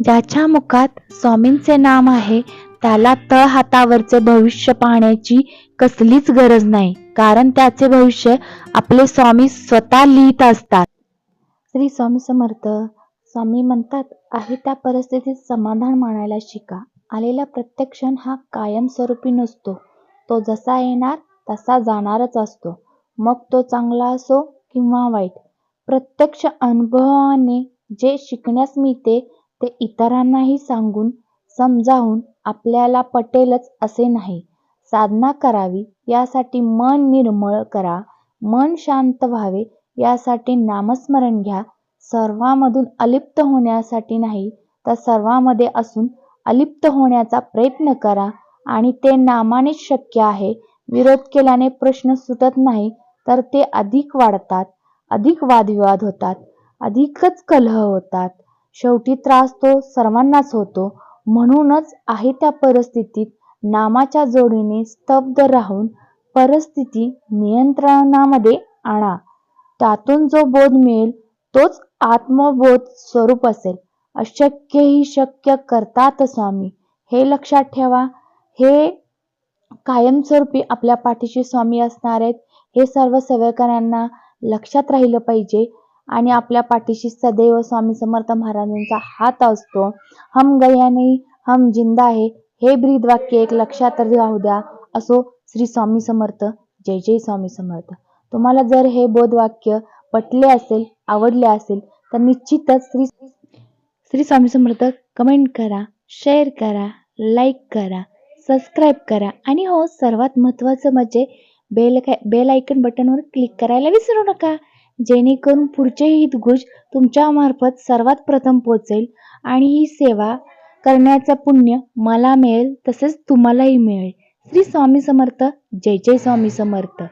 ज्याच्या मुखात स्वामींचे नाम आहे त्याला तळ हातावरचे भविष्य पाहण्याची कसलीच गरज नाही. कारण त्याचे भविष्य आपले स्वामी स्वतः लिहित असतात. श्री स्वामी समर्थ स्वामी म्हणतात आहे त्या परिस्थितीत समाधान मानायला शिका. आलेला प्रत्येक क्षण हा कायमस्वरूपी नसतो. तो जसा येणार तसा जाणारच असतो. मग तो चांगला असो किंवा वाईट. प्रत्यक्ष अनुभवाने जे शिकण्यास मिळते ते इतरांनाही सांगून समजावून आपल्याला पटेलच असे नाही. साधना करावी यासाठी मन निर्मळ करा मन शांत व्हावे यासाठी नामस्मरण घ्या. सर्वांमधून अलिप्त होण्यासाठी नाही तर सर्वांमध्ये असून अलिप्त होण्याचा प्रयत्न करा आणि ते नामानेच शक्य आहे. विरोध केल्याने प्रश्न सुटत नाही तर ते अधिक वाढतात अधिक वादविवाद होतात अधिकच कलह होतात. शेवटी त्रास तो सर्वांनाच होतो. म्हणूनच आहे त्या परिस्थितीत नामाच्या जोडीने स्तब्ध राहून परिस्थिती नियंत्रणामध्ये आणा. त्यातून जो बोध मिळेल तोच आत्मबोध स्वरूप असेल. अशक्य ही शक्य करतात स्वामी. हे लक्षात ठेवा. हे कायमस्वरूपी आपल्या पाठीशी स्वामी असणार आहेत. हे सर्व सेवेकरांना लक्षात राहिलं पाहिजे. आणि आपल्या पाठीशी सदैव स्वामी समर्थ महाराजांचा हात असतो. हम गया नाही हम जिंदा आहे हे ब्रीद वाक्य एक लक्षात राहू द्या. असो श्री स्वामी समर्थ जय जय स्वामी समर्थ. तुम्हाला जर हे बोध वाक्य पटले असेल आवडले असेल तर निश्चितच श्री श्री स्वामी समर्थ कमेंट करा शेअर करा लाईक करा सबस्क्राईब करा. आणि हो सर्वात महत्त्वाचं म्हणजे बेल बेल आयकन बटनवर क्लिक करायला विसरू नका. जेणेकरून पुढचे हितगुज तुमच्यामार्फत सर्वात प्रथम पोचेल आणि ही सेवा करण्याचं पुण्य मला मिळेल तसेच तुम्हालाही मिळेल. श्री स्वामी समर्थ. जय जय स्वामी समर्थ.